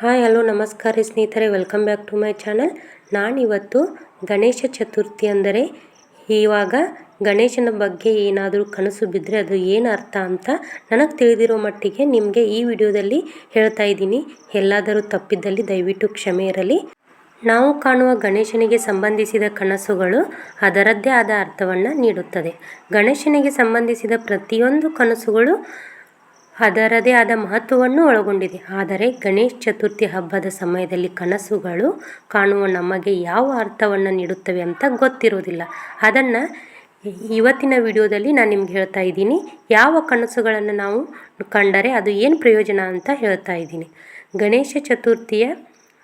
Hi, hello, ನಮಸ್ಕಾರ ಸ್ನೇಹಿತರೆ. Welcome back to my channel ನಾನಿವತ್ತು ಗಣೇಶ ಚತುರ್ಥಿ ಅಂದರೆ ಇವಾಗ ಗಣೇಶನ ಬಗ್ಗೆ ಏನಾದರೂ ಕನಸು ಬಿದ್ದರೆ ಅದು ಏನು ಅರ್ಥ ಅಂತ ನನಗೆ ತಿಳಿದಿರೋ ಮಟ್ಟಿಗೆ ನಿಮಗೆ ಈ ವಿಡಿಯೋದಲ್ಲಿ ಹೇಳ್ತಾ ಇದ್ದೀನಿ. ಎಲ್ಲಾದರೂ ತಪ್ಪಿದ್ದಲ್ಲಿ ದಯವಿಟ್ಟು ಕ್ಷಮೆ ಇರಲಿ. ನಾವು ಕಾಣುವ ಗಣೇಶನಿಗೆ ಸಂಬಂಧಿಸಿದ ಕನಸುಗಳು ಅದರದ್ದೇ ಆದ ಅರ್ಥವನ್ನು ನೀಡುತ್ತದೆ. ಗಣೇಶನಿಗೆ ಸಂಬಂಧಿಸಿದ ಪ್ರತಿಯೊಂದು ಕನಸುಗಳು ಅದರದೇ ಆದ ಮಹತ್ವವನ್ನು ಒಳಗೊಂಡಿದೆ. ಆದರೆ ಗಣೇಶ ಚತುರ್ಥಿ ಹಬ್ಬದ ಸಮಯದಲ್ಲಿ ಕನಸುಗಳು ಕಾಣುವ ನಮಗೆ ಯಾವ ಅರ್ಥವನ್ನು ನೀಡುತ್ತವೆ ಅಂತ ಗೊತ್ತಿರೋದಿಲ್ಲ ಅದನ್ನು ಇವತ್ತಿನ ವಿಡಿಯೋದಲ್ಲಿ ನಾನು ನಿಮ್ಗೆ ಹೇಳ್ತಾ ಇದ್ದೀನಿ. ಯಾವ ಕನಸುಗಳನ್ನು ನಾವು ಕಂಡರೆ ಅದು ಏನು ಪ್ರಯೋಜನ ಅಂತ ಹೇಳ್ತಾ ಇದ್ದೀನಿ. ಗಣೇಶ ಚತುರ್ಥಿಯ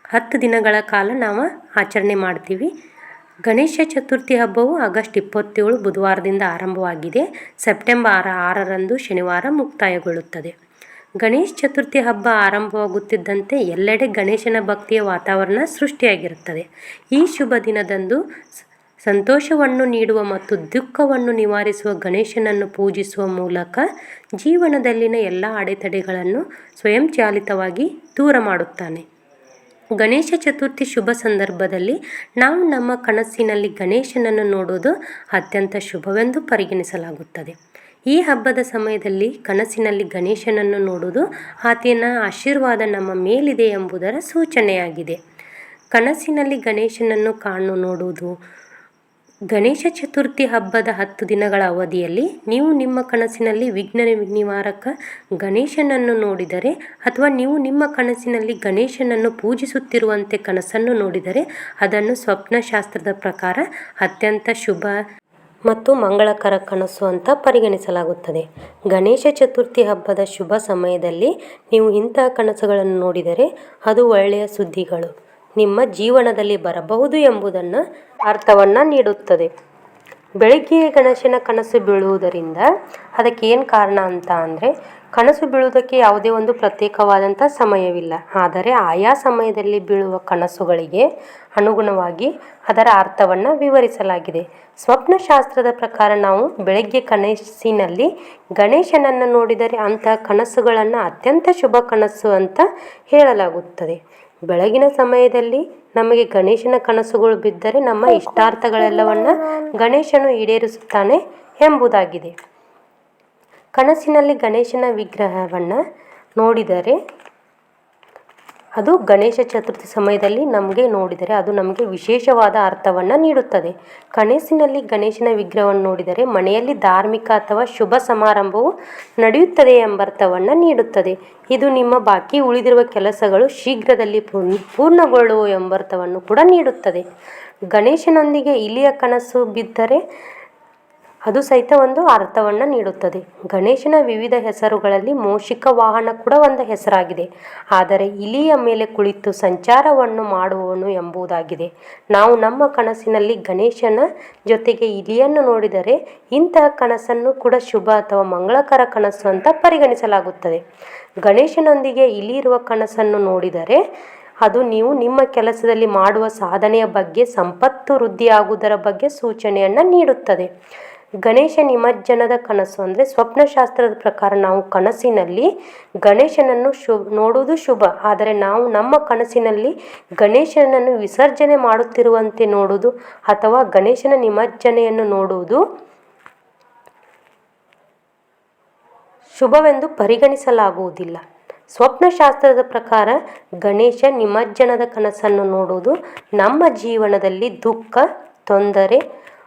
ಹತ್ತು ದಿನಗಳ ಕಾಲ ನಾವು ಆಚರಣೆ ಮಾಡ್ತೀವಿ. ಗಣೇಶ ಚತುರ್ಥಿ ಹಬ್ಬವು ಆಗಸ್ಟ್ ಇಪ್ಪತ್ತೇಳು ಬುಧವಾರದಿಂದ ಆರಂಭವಾಗಿದೆ. ಸೆಪ್ಟೆಂಬರ್ ಆರರಂದು ಶನಿವಾರ ಮುಕ್ತಾಯಗೊಳ್ಳುತ್ತದೆ. ಗಣೇಶ ಚತುರ್ಥಿ ಹಬ್ಬ ಆರಂಭವಾಗುತ್ತಿದ್ದಂತೆ ಎಲ್ಲೆಡೆ ಗಣೇಶನ ಭಕ್ತಿಯ ವಾತಾವರಣ ಸೃಷ್ಟಿಯಾಗಿರುತ್ತದೆ. ಈ ಶುಭ ದಿನದಂದು ಸಂತೋಷವನ್ನು ನೀಡುವ ಮತ್ತು ದುಃಖವನ್ನು ನಿವಾರಿಸುವ ಗಣೇಶನನ್ನು ಪೂಜಿಸುವ ಮೂಲಕ ಜೀವನದಲ್ಲಿನ ಎಲ್ಲ ಅಡೆತಡೆಗಳನ್ನು ಸ್ವಯಂಚಾಲಿತವಾಗಿ ದೂರ ಮಾಡುತ್ತಾನೆ. ಗಣೇಶ ಚತುರ್ಥಿ ಶುಭ ಸಂದರ್ಭದಲ್ಲಿ ನಾವು ನಮ್ಮ ಕನಸಿನಲ್ಲಿ ಗಣೇಶನನ್ನು ನೋಡುವುದು ಅತ್ಯಂತ ಶುಭವೆಂದು ಪರಿಗಣಿಸಲಾಗುತ್ತದೆ. ಈ ಹಬ್ಬದ ಸಮಯದಲ್ಲಿ ಕನಸಿನಲ್ಲಿ ಗಣೇಶನನ್ನು ನೋಡುವುದು ಆತನ ಆಶೀರ್ವಾದ ನಮ್ಮ ಮೇಲಿದೆ ಎಂಬುದರ ಸೂಚನೆಯಾಗಿದೆ. ಕನಸಿನಲ್ಲಿ ಗಣೇಶನನ್ನು ಕಾಣು ನೋಡುವುದು ಗಣೇಶ ಚತುರ್ಥಿ ಹಬ್ಬದ ಹತ್ತು ದಿನಗಳ ಅವಧಿಯಲ್ಲಿ ನೀವು ನಿಮ್ಮ ಕನಸಿನಲ್ಲಿ ವಿಘ್ನ ನಿವಾರಕ ಗಣೇಶನನ್ನು ನೋಡಿದರೆ ಅಥವಾ ನೀವು ನಿಮ್ಮ ಕನಸಿನಲ್ಲಿ ಗಣೇಶನನ್ನು ಪೂಜಿಸುತ್ತಿರುವಂತೆ ಕನಸನ್ನು ನೋಡಿದರೆ ಅದನ್ನು ಸ್ವಪ್ನಶಾಸ್ತ್ರದ ಪ್ರಕಾರ ಅತ್ಯಂತ ಶುಭ ಮತ್ತು ಮಂಗಳಕರ ಕನಸು ಅಂತ ಪರಿಗಣಿಸಲಾಗುತ್ತದೆ. ಗಣೇಶ ಚತುರ್ಥಿ ಹಬ್ಬದ ಶುಭ ಸಮಯದಲ್ಲಿ ನೀವು ಇಂತಹ ಕನಸುಗಳನ್ನು ನೋಡಿದರೆ ಅದು ಒಳ್ಳೆಯ ಸುದ್ದಿಗಳು. ನಿಮ್ಮ ಜೀವನದಲ್ಲಿ ಬರಬಹುದು ಎಂಬುದನ್ನು ಅರ್ಥವನ್ನು ನೀಡುತ್ತದೆ. ಬೆಳಗ್ಗೆ ಗಣೇಶನ ಕನಸು ಬೀಳುವುದರಿಂದ ಅದಕ್ಕೆ ಏನು ಕಾರಣ ಅಂತ ಅಂದರೆ, ಕನಸು ಬೀಳುವುದಕ್ಕೆ ಯಾವುದೇ ಒಂದು ಪ್ರತ್ಯೇಕವಾದಂಥ ಸಮಯವಿಲ್ಲ. ಆದರೆ ಆಯಾ ಸಮಯದಲ್ಲಿ ಬೀಳುವ ಕನಸುಗಳಿಗೆ ಅನುಗುಣವಾಗಿ ಅದರ ಅರ್ಥವನ್ನು ವಿವರಿಸಲಾಗಿದೆ. ಸ್ವಪ್ನಶಾಸ್ತ್ರದ ಪ್ರಕಾರ ನಾವು ಬೆಳಗ್ಗೆ ಕನಸಿನಲ್ಲಿ ಗಣೇಶನನ್ನು ನೋಡಿದರೆ ಅಂತಹ ಕನಸುಗಳನ್ನು ಅತ್ಯಂತ ಶುಭ ಕನಸು ಅಂತ ಹೇಳಲಾಗುತ್ತದೆ. ಬೆಳಗಿನ ಸಮಯದಲ್ಲಿ ನಮಗೆ ಗಣೇಶನ ಕನಸುಗಳು ಬಿದ್ದರೆ ನಮ್ಮ ಇಷ್ಟಾರ್ಥಗಳೆಲ್ಲವನ್ನು ಗಣೇಶನು ಈಡೇರಿಸುತ್ತಾನೆ ಎಂಬುದಾಗಿದೆ. ಕನಸಿನಲ್ಲಿ ಗಣೇಶನ ವಿಗ್ರಹವನ್ನು ನೋಡಿದರೆ ಅದು ಗಣೇಶ ಚತುರ್ಥಿ ಸಮಯದಲ್ಲಿ ನಮಗೆ ನೋಡಿದರೆ ಅದು ನಮಗೆ ವಿಶೇಷವಾದ ಅರ್ಥವನ್ನು ನೀಡುತ್ತದೆ. ಕನಸಿನಲ್ಲಿ ಗಣೇಶನ ವಿಗ್ರಹವನ್ನು ನೋಡಿದರೆ ಮನೆಯಲ್ಲಿ ಧಾರ್ಮಿಕ ಅಥವಾ ಶುಭ ಸಮಾರಂಭವು ನಡೆಯುತ್ತದೆ ಎಂಬರ್ಥವನ್ನು ನೀಡುತ್ತದೆ. ಇದು ನಿಮ್ಮ ಬಾಕಿ ಉಳಿದಿರುವ ಕೆಲಸಗಳು ಶೀಘ್ರದಲ್ಲಿ ಪೂರ್ಣಗೊಳ್ಳುವ ಎಂಬರ್ಥವನ್ನು ಕೂಡ ನೀಡುತ್ತದೆ. ಗಣೇಶನೊಂದಿಗೆ ಇಲಿಯ ಕನಸು ಬಿದ್ದರೆ ಅದು ಸಹಿತ ಒಂದು ಅರ್ಥವನ್ನು ನೀಡುತ್ತದೆ. ಗಣೇಶನ ವಿವಿಧ ಹೆಸರುಗಳಲ್ಲಿ ಮೋಷಿಕ ವಾಹನ ಕೂಡ ಒಂದು ಹೆಸರಾಗಿದೆ. ಆದರೆ ಇಲಿಯ ಮೇಲೆ ಕುಳಿತು ಸಂಚಾರವನ್ನು ಮಾಡುವವನು ಎಂಬುದಾಗಿದೆ. ನಾವು ನಮ್ಮ ಕನಸಿನಲ್ಲಿ ಗಣೇಶನ ಜೊತೆಗೆ ಇಲಿಯನ್ನು ನೋಡಿದರೆ ಇಂತಹ ಕನಸನ್ನು ಕೂಡ ಶುಭ ಅಥವಾ ಮಂಗಳಕರ ಕನಸು ಅಂತ ಪರಿಗಣಿಸಲಾಗುತ್ತದೆ. ಗಣೇಶನೊಂದಿಗೆ ಇಲಿ ಇರುವ ಕನಸನ್ನು ನೋಡಿದರೆ ಅದು ನೀವು ನಿಮ್ಮ ಕೆಲಸದಲ್ಲಿ ಮಾಡುವ ಸಾಧನೆಯ ಬಗ್ಗೆ ಸಂಪತ್ತು ವೃದ್ಧಿಯಾಗುವುದರ ಬಗ್ಗೆ ಸೂಚನೆಯನ್ನು ನೀಡುತ್ತದೆ. ಗಣೇಶ ನಿಮಜ್ಜನದ ಕನಸು ಅಂದರೆ ಸ್ವಪ್ನಶಾಸ್ತ್ರದ ಪ್ರಕಾರ ನಾವು ಕನಸಿನಲ್ಲಿ ಗಣೇಶನನ್ನು ಶು, ನೋಡುವುದು ಶುಭ. ಆದರೆ ನಾವು ನಮ್ಮ ಕನಸಿನಲ್ಲಿ ಗಣೇಶನನ್ನು ವಿಸರ್ಜನೆ ಮಾಡುತ್ತಿರುವಂತೆ ನೋಡುವುದು ಅಥವಾ ಗಣೇಶನ ನಿಮಜ್ಜನೆಯನ್ನು ನೋಡುವುದು ಶುಭವೆಂದು ಪರಿಗಣಿಸಲಾಗುವುದಿಲ್ಲ. ಸ್ವಪ್ನಶಾಸ್ತ್ರದ ಪ್ರಕಾರ ಗಣೇಶ ನಿಮಜ್ಜನದ ಕನಸನ್ನು ನೋಡುವುದು ನಮ್ಮ ಜೀವನದಲ್ಲಿ ದುಃಖ, ತೊಂದರೆ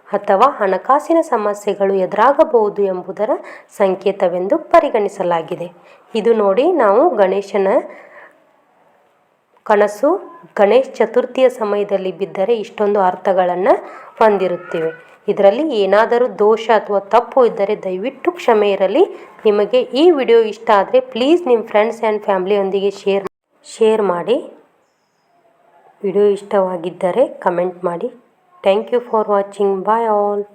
ಅಥವಾ ಹಣಕಾಸಿನ ಸಮಸ್ಯೆಗಳು ಎದುರಾಗಬಹುದು ಎಂಬುದರ ಸಂಕೇತವೆಂದು ಪರಿಗಣಿಸಲಾಗಿದೆ. ಇದು ನೋಡಿ ನಾವು ಗಣೇಶನ ಕನಸು. ಗಣೇಶ ಚತುರ್ಥಿಯ ಸಮಯದಲ್ಲಿ ಬಿದ್ದರೆ ಇಷ್ಟೊಂದು ಅರ್ಥಗಳನ್ನು ಹೊಂದಿರುತ್ತೇವೆ. ಇದರಲ್ಲಿ ಏನಾದರೂ ದೋಷ ಅಥವಾ ತಪ್ಪು ಇದ್ದರೆ ದಯವಿಟ್ಟು ಕ್ಷಮೆ ಇರಲಿ. ನಿಮಗೆ ಈ ವಿಡಿಯೋ ಇಷ್ಟ ಆದರೆ ಪ್ಲೀಸ್ ನಿಮ್ಮ ಫ್ರೆಂಡ್ಸ್ ಆ್ಯಂಡ್ ಫ್ಯಾಮ್ಲಿಯೊಂದಿಗೆ ಶೇರ್ ಶೇರ್ ಮಾಡಿ. ವಿಡಿಯೋ ಇಷ್ಟವಾಗಿದ್ದರೆ ಕಮೆಂಟ್ ಮಾಡಿ. Thank you for watching. Bye all.